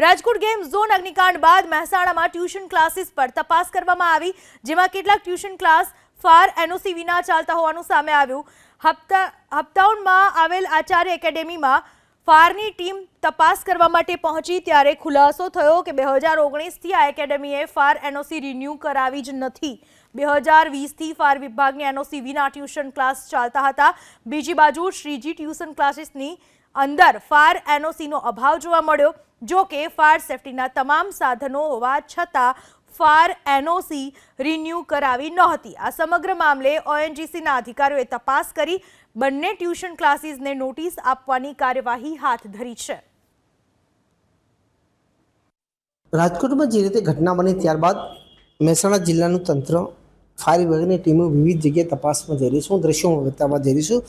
Rajkot game zone અગ્નિકાંડ બાદ મહેસાણામાં tuition classes પર તપાસ કરવામાં આવી, જેમાં કેટલાક ટ્યુશન ક્લાસ ફાર એનઓસી વિના ચાલતા હોવાનું સામે આવ્યું. હપ્તા હપ્તાઉનમાં આવેલ આચાર્ય એકેડેમીમાં ફારની ટીમ તપાસ કરવા માટે પહોંચી, ત્યારે ખુલાસો થયો કે બે હજાર ઓગણીસથી આ એકેડેમીએ ફાર એનઓસી રિન્યૂ કરાવી જ નથી. બે હજાર વીસથી ફાર વિભાગની એનઓસી વિના ટ્યુશન ક્લાસ ચાલતા હતા. બીજી બાજુ શ્રીજી ટ્યુશન ક્લાસીસની અંદર ફાયર એનઓસીનો અભાવ જોવા મળ્યો, જો કે ફાયર સેફટીના તમામ સાધનો હોવા છતાં ફાર એનઓસી રિન્યૂ કરાવી નહોતી આ સમગ્ર મામલે ઓએનજીસીના અધિકારીઓએ તપાસ કરી, બંને ટ્યુશન ક્લાસીસને નોટિસ આપવાની કાર્યવાહી હાથ ધરી છે. રાજકોટમાં જે રીતે ઘટના બની ત્યારબાદ મહેસાણા જિલ્લાનું તંત્ર, ફાયર વિભાગની ટીમો વિવિધ જગ્યાએ તપાસમાં જઈ રહી છે. દ્રશ્યોમાં બતાવવા જઈ રહી છું.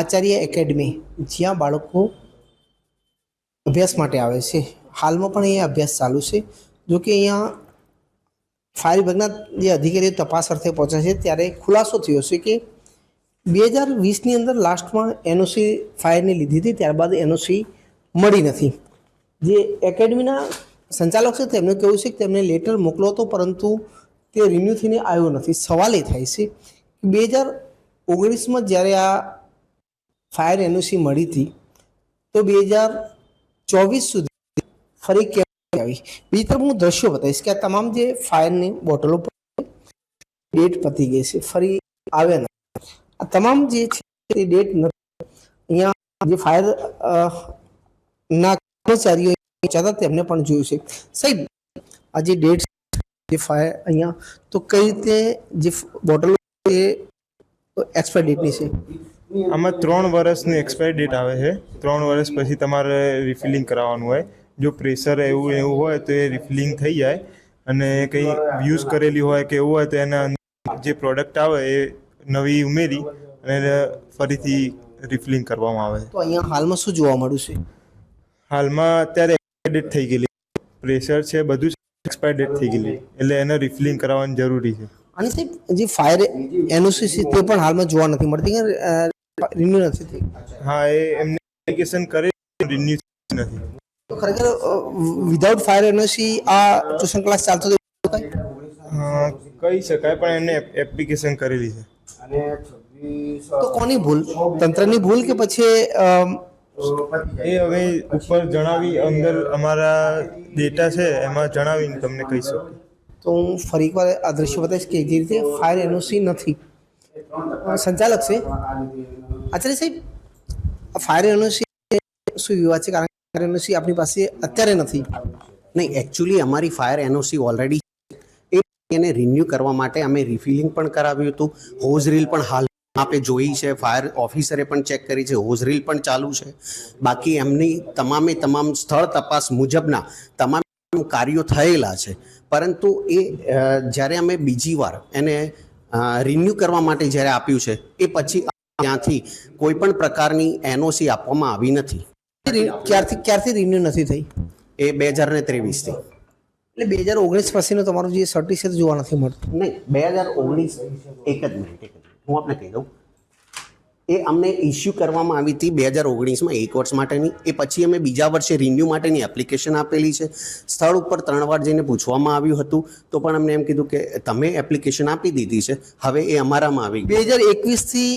આચાર્ય એકેડમી, જ્યાં બાળકો અભ્યાસ માટે આવે છે. હાલમાં પણ અહીંયા અભ્યાસ ચાલુ છે. જો કે અહીંયા ફાયર વિભાગના જે અધિકારીઓ તપાસ અર્થે પહોંચ્યા છે, ત્યારે ખુલાસો થયો છે કે બે હજાર વીસની અંદર લાસ્ટમાં એનઓસી ફાયરની લીધી હતી, ત્યારબાદ એનઓસી મળી નથી. જે એકેડમીના સંચાલક છે, તેમનું કહેવું છે કે તેમને લેટર મોકલો હતો પરંતુ તે રિન્યૂ થઈને આવ્યો નથી. સવાલ એ થાય છે બે હજાર ઓગણીસમાં જ્યારે આ ફાયર એનઓસી મળી હતી, તો બે હજાર ચોવીસ સુધી ફરી કેમ આવી. બીજી તરફ હું દ્રશ્યો બતાવીશ કે આ તમામ જે ફાયરની બોટલો પર ડેટ પતી ગઈ છે, ફરી આવ્યા ના આ તમામ જે છે તે ડેટ નથી. અહીંયા જે ફાયર ના કર્મચારીઓ ચાલતા તેમને પણ જોયું છે. સાહેબ, આ જે ડેટ જે ફાયર અહીંયા, તો કઈ રીતે જે બોટલો એ એક્સપાયર ડેટની છે? આમાં ત્રણ વર્ષની એક્સપાયર ડેટ આવે છે. ત્રણ વર્ષ પછી તમારે રિફિલિંગ કરાવવાનું હોય. જો પ્રેશર એવું એવું હોય તો એ રિફિલિંગ થઈ જાય. અને કંઈ યુઝ કરેલી હોય કે એવું હોય તો એના જે પ્રોડક્ટ આવે એ નવી ઉમેરી અને ફરીથી રિફિલિંગ કરવામાં આવે. તો અહીંયા હાલમાં શું જોવા મળ્યું છે? હાલમાં અત્યારે એક્સપાયર ડેટ થઈ ગયેલી. પ્રેશર છે બધું જ એક્સપાયર ડેટ થઈ ગયેલી. એટલે એને રિફિલિંગ કરાવવાની જરૂરી છે. અને સાહેબ જે ફાયર એનઓસી તે પણ હાલમાં જોવા નથી મળતી. કે રિન્યુ નથી થઈ હા એ એમને એપ્લિકેશન કરે રિન્યુ નથી તો ખરેખર વિધાઉટ ફાયર એનઓસી આ ટ્યુશન ક્લાસ ચાલતો કહી શકાય પણ એમને એપ્લિકેશન કરેલી છે. તો કોની ભૂલ? તંત્રની ભૂલ કે પછી એ હવે ઉપર જણાવી અંદર અમારા ડેટા છે એમાં જણાવીને તમને કહી શકું. તો હું ફરી એકવાર આ દ્રશ્ય બતાવીશ કે જે રીતે ફાયર એનઓસી નથી. સંચાલક છે. આચાર્ય સાહેબ ફાયર એનઓસી શું વિવાદ છે? કારણ કે ફાયર એનઓસી આપણી પાસે અત્યારે નથી. નહીં એકચ્યુઅલી અમારી ફાયર એનઓસી ઓલરેડી એને રિન્યૂ કરવા માટે અમે રિફિલિંગ પણ કરાવ્યું હતું. હોઝ રીલ પણ હાલ આપણે જોઈ છે. ફાયર ઓફિસરે પણ ચેક કરી છે. હોઝ રીલ પણ ચાલુ છે. બાકી એમની તમામે તમામ સ્થળ તપાસ મુજબના તમામ કાર્યો થયેલા છે. પરંતુ એ જ્યારે અમે બીજી વાર એને રિન્યૂ કરવા માટે જ્યારે આપ્યું છે એ પછી ત્યાંથી કોઈ પણ પ્રકારની એનઓસી આપવામાં આવી નથી. ક્યારથી ક્યારથી રિન્યુ નથી થઈ? એ બે હજાર ને ત્રેવીસથી. એટલે બે હજાર ઓગણીસ પછીનો તમારું જે સર્ટિફિકેટ જોવા નથી મળતું. નહીં બે હજાર ઓગણીસ એક જ મિનિટ એક જ મિનિટ હું આપને કહી દઉં એ અમને ઇસ્યુ કરવામાં આવી હતી બે હજાર ઓગણીસમાં એક વર્ષ માટેની. એ પછી અમે બીજા વર્ષે રિન્યૂ માટેની એપ્લિકેશન આપેલી છે. સ્થળ ઉપર ત્રણ વાર જઈને પૂછવામાં આવ્યું હતું. તો પણ અમને એમ કીધું કે તમે એપ્લિકેશન આપી દીધી છે. હવે એ અમારામાં આવી બે હજાર એકવીસથી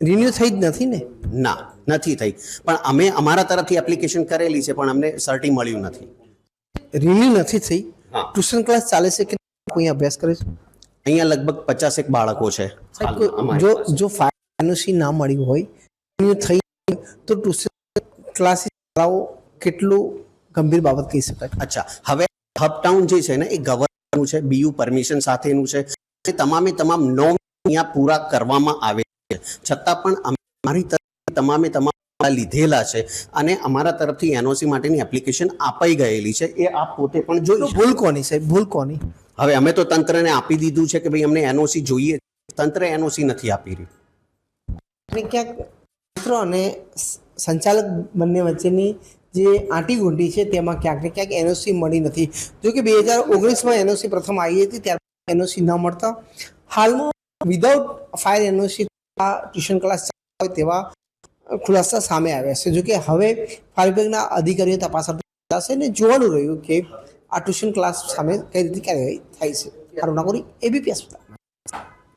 રિન્યુ થઈ જ નથી ને? ના નથી થઈ. પણ અમે અમારા તરફથી એપ્લિકેશન કરેલી છે પણ અમને સર્ટી મળ્યું નથી. રિન્યૂ નથી થઈ? ટ્યુશન ક્લાસ ચાલે છે કે કોઈ અભ્યાસ કરે છે? અહીંયા લગભગ પચાસેક બાળકો છે. જો જો એનઓસી ના મળ્યું હોય થઈ તો ટ્યુશન ક્લાસીસ ચલાવવો કેટલું ગંભીર બાબત કહી શકાય? અચ્છા હવે હબટાઉન જે છે ને એ ગવર્નરનું છે બીયુ પરમિશન સાથેનું છે. એ તમામે તમામ નોમ અહીંયા પૂરા કરવામાં આવે છે. છતાં પણ અમારી તરફથી તમામે તમામ લીધેલા છે અને અમારા તરફથી એનઓસી માટેની એપ્લિકેશન અપાઈ ગયેલી છે. એ આપ પોતે પણ જોઈ ભૂલ કોની સાહેબ? ભૂલ કોની? હવે અમે તો તંત્રને આપી દીધું છે કે ભાઈ અમને એનઓસી જોઈએ તંત્ર એનઓસી નથી આપી રહ્યું. અને ક્યાંક મિત્રો અને સંચાલક બંને વચ્ચેની જે આંટી ગુંડી છે તેમાં ક્યાંક ને ક્યાંક એનઓસી મળી નથી. જો કે બે હજાર ઓગણીસમાં એનઓસી પ્રથમ આવી હતી, ત્યારબાદ એનઓસી ન મળતા. હાલમાં without fire NOC tuition class હોય તેવા ખુલાસા સામે આવ્યા છે. જો કે હવે ફાયર વિભાગના અધિકારીઓ તપાસ થશે ને જોવાનું રહ્યું કે આ ટ્યુશન ક્લાસ સામે કઈ રીતે કાર્યવાહી થાય છે. મારું નામ એબીપી અસ્પતાલ